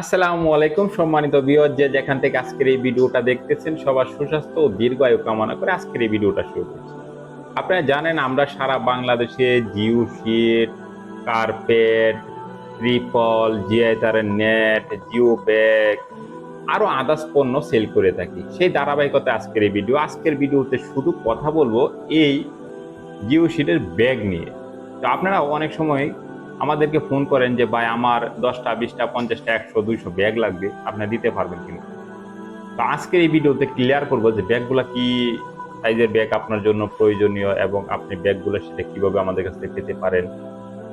আসসালামু আলাইকুম সম্মানিত বিয়র যে যেখান থেকে আজকের এই ভিডিওটা দেখতেছেন, সবার সুস্বাস্থ্য ও দীর্ঘায়ু কামনা করে আজকের এই ভিডিওটা শুরু করছি। আপনারা জানেন আমরা সারা বাংলাদেশে জিও শিট কার্পেট, ত্রিপল, জিআই তারের নেট, জিও ব্যাগ আরও আদার্স পণ্য সেল করে থাকি। সেই ধারাবাহিকতা আজকের এই ভিডিও, আজকের ভিডিওতে শুধু কথা বলব এই জিও শিটের ব্যাগ নিয়ে। তো আপনারা অনেক সময় আমাদেরকে ফোন করেন যে, ভাই, আমার দশটা, বিশটা, পঞ্চাশটা, একশো, দুইশো ব্যাগ লাগবে, আপনি দিতে পারবেন কিনা? তো আজকের এই ভিডিওতে ক্লিয়ার করব যে, ব্যাগগুলো কি সাইজের ব্যাগ আপনার জন্য প্রয়োজনীয় এবং আপনি ব্যাগগুলো সেটা কীভাবে আমাদের কাছ থেকে পেতে পারেন?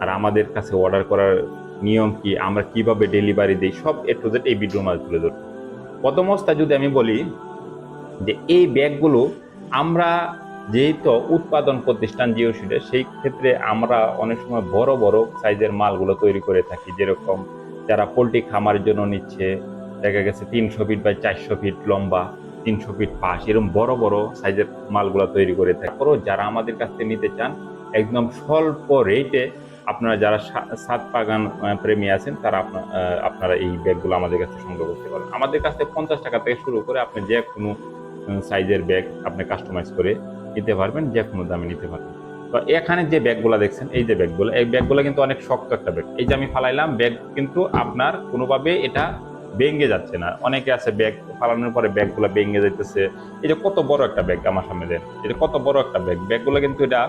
আর আমাদের কাছে অর্ডার করার নিয়ম কি? আমরা কীভাবে ডেলিভারি দিই? সব এ টু জেড এই ভিডিওর মাঝে তুলে ধরবো। প্রথম অবস্থায় যদি আমি বলি, যে এই ব্যাগগুলো আমরা যেহেতু উৎপাদন প্রতিষ্ঠান জিও শিটের সেই ক্ষেত্রে আমরা অনেক সময় বড় বড় সাইজের মালগুলো তৈরি করে থাকি। যেরকম যারা পোলট্রি খামারের জন্য নিচ্ছে, দেখা গেছে তিনশো ফিট বাই চারশো ফিট লম্বা, তিনশো ফিট পাশ, এরকম বড় বড় সাইজের মালগুলো তৈরি করে থাকে। তারপরেও যারা আমাদের কাছ থেকে নিতে চান, একদম স্বল্প রেটে আপনারা যারা সাত বাগান প্রেমী আছেন, তারা আপনারা এই ব্যাগগুলো আমাদের কাছে সংগ্রহ করতে পারেন। আমাদের কাছ থেকে পঞ্চাশ টাকা থেকে শুরু করে আপনি যে কোনো সাইজের ব্যাগ আপনি কাস্টমাইজ করে নিতে পারবেন, যে কোনো দামে নিতে পারবেন। তো এখানে যে ব্যাগগুলো দেখছেন, এই যে ব্যাগগুলো, এই ব্যাগগুলো কিন্তু অনেক শক্ত একটা ব্যাগ। এই যে আমি ফালাইলাম, ব্যাগ কিন্তু আপনার কোনোভাবে এটা ভেঙে যাচ্ছে না। অনেকে আছে ব্যাগ ফালানোর পরে ব্যাগগুলো ভেঙে যাইতেছে। যে কত বড় একটা ব্যাগ আমার সামনে দেন। এটা কত বড় একটা ব্যাগ। ব্যাগগুলো কিন্তু এটা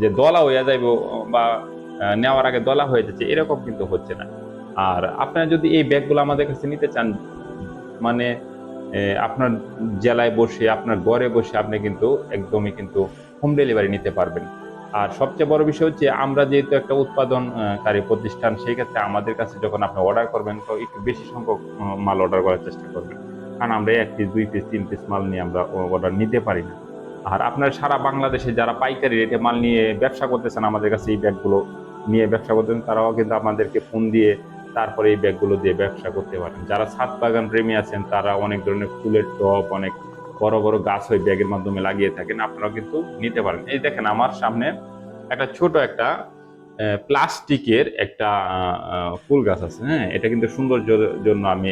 যে দলা হয়ে যাইব বা নেওয়ার আগে দলা হয়ে যাচ্ছে, এরকম কিন্তু হচ্ছে না। আর আপনারা যদি এই ব্যাগগুলো আমাদের কাছে নিতে চান মানে আপনার জেলায় বসে, আপনার ঘরে বসে আপনি কিন্তু একদমই কিন্তু হোম ডেলিভারি নিতে পারবেন। আর সবচেয়ে বড় বিষয় হচ্ছে, আমরা যেহেতু একটা উৎপাদনকারী প্রতিষ্ঠান সেই ক্ষেত্রে আমাদের কাছে যখন আপনি অর্ডার করবেন, তো একটু বেশি সংখ্যক মাল অর্ডার করার চেষ্টা করবেন। কারণ আমরা এক পিস দুই পিস তিন পিস মাল নিয়ে আমরা অর্ডার নিতে পারি না। আর আপনার সারা বাংলাদেশে যারা পাইকারি রেটে মাল নিয়ে ব্যবসা করতেছেন, আমাদের কাছে এই ব্যাগগুলো নিয়ে ব্যবসা করতেছেন, তারাও কিন্তু আমাদেরকে ফোন দিয়ে তারপরে এই ব্যাগগুলো দিয়ে ব্যবসা করতে পারেন। যারা ছাদ বাগান প্রেমী আছেন, তারা অনেক ধরনের ফুলের টপ অনেক বড় বড় গাছ ওই ব্যাগের মাধ্যমে লাগিয়ে থাকেন, আপনারাও কিন্তু নিতে পারেন। এই দেখেন আমার সামনে একটা ছোট একটা প্লাস্টিকের একটা ফুল গাছ আছে হ্যাঁ? এটা কিন্তু সৌন্দর্যের জন্য আমি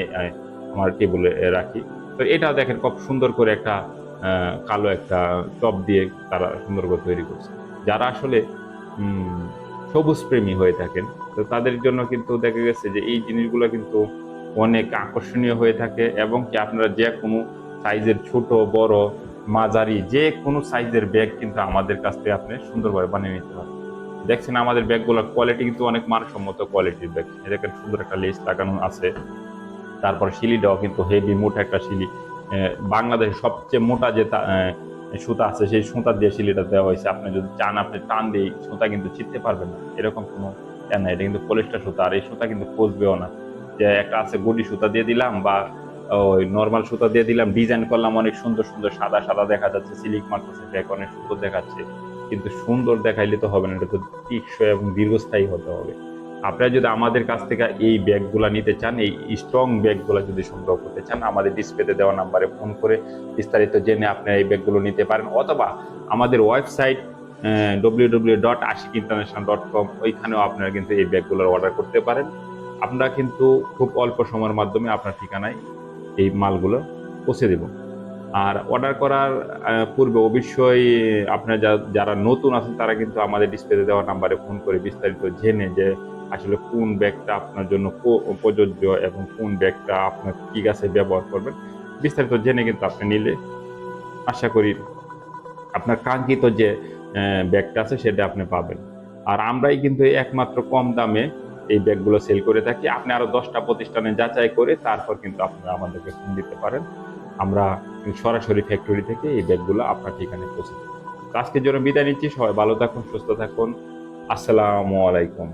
আমার টেবিলে রাখি। তো এটাও দেখেন খুব সুন্দর করে একটা কালো একটা টপ দিয়ে তারা সুন্দর করে তৈরি করছে। যারা আসলে সবুজ প্রেমী হয়ে থাকেন। তো তাদের জন্য কিন্তু দেখা গেছে যে এই জিনিসগুলো কিন্তু অনেক আকর্ষণীয় হয়ে থাকে এবং কি আপনারা যে কোনো সাইজের ছোট, বড়, মাঝারি, যে কোনো সাইজের ব্যাগ কিন্তু আমাদের কাছ থেকে আপনি সুন্দরভাবে বানিয়ে নিতে পারেন। দেখছেন আমাদের ব্যাগগুলোর কোয়ালিটি কিন্তু অনেক মানসম্মত কোয়ালিটির ব্যাগ। এদেরকে সুন্দর একটা লেস লাগানো আছে। তারপর শিলিটাও কিন্তু হেভি মোটা একটা শিলি বাংলাদেশের সবচেয়ে মোটা যে সুতা আছে, সেই সুতা দিয়ে শিলিটা দেওয়া হয়েছে। আপনি যদি চান, আপনি টান দিয়ে সুতা কিন্তু ছিটতে পারবেন না। এরকম কোনো ইয়া না এটা কিন্তু পলিস্টার সুতা। আর এই সুতা কিন্তু পচবেও না। যে একটা আছে, গুডি সুতা দিয়ে দিলাম বা ওই নর্মাল সুতা দিয়ে দিলাম। ডিজাইন করলাম, অনেক সুন্দর সুন্দর সাদা সাদা দেখা যাচ্ছে। সিলিক মারতেছে ব্যাগ অনেক সুন্দর দেখাচ্ছে। কিন্তু সুন্দর দেখাইলে তো হবে না। এটা তো টিকসই এবং দীর্ঘস্থায়ী হতে হবে। আপনারা যদি আমাদের কাছ থেকে এই ব্যাগগুলো নিতে চান, এই স্ট্রং ব্যাগগুলো যদি সংগ্রহ করতে চান, আমাদের ডিসপ্লেতে দেওয়া নাম্বারে ফোন করে বিস্তারিত জেনে আপনারা এই ব্যাগগুলো নিতে পারেন। অথবা আমাদের website W W dot Ashik international dot com ওইখানেও আপনারা কিন্তু এই ব্যাগগুলোর অর্ডার করতে পারেন। আমরা কিন্তু খুব অল্প সময়ের মাধ্যমে আপনার ঠিকানায় এই মালগুলো পৌঁছে দেব। আর অর্ডার করার পূর্বে অবশ্যই আপনারা যারা নতুন আছেন, তারা কিন্তু আমাদের ডিসপ্লেতে দেওয়া নাম্বারে ফোন করে বিস্তারিত জেনে যে আসলে কোন ব্যাগটা আপনার জন্য প্রযোজ্য এবং কোন ব্যাগটা আপনার কি গাছে ব্যবহার করবেন, বিস্তারিত জেনে কিন্তু আপনি নিলে আশা করি আপনার কাঙ্ক্ষিত যে ব্যাগটা আছে সেটা আপনি পাবেন। আর আমরাই কিন্তু একমাত্র কম দামে এই ব্যাগগুলো সেল করে থাকি। আপনি আরও দশটা প্রতিষ্ঠানে যাচাই করে তারপর কিন্তু আপনারা আমাদেরকে ফোন দিতে পারেন। আমরা সরাসরি ফ্যাক্টরি থেকে এই ব্যাগগুলো আপনার ঠিকানায় পৌঁছে আজকের জন্য বিদায় নিচ্ছি। সবাই ভালো থাকুন, সুস্থ থাকুন। আসসালামু আলাইকুম।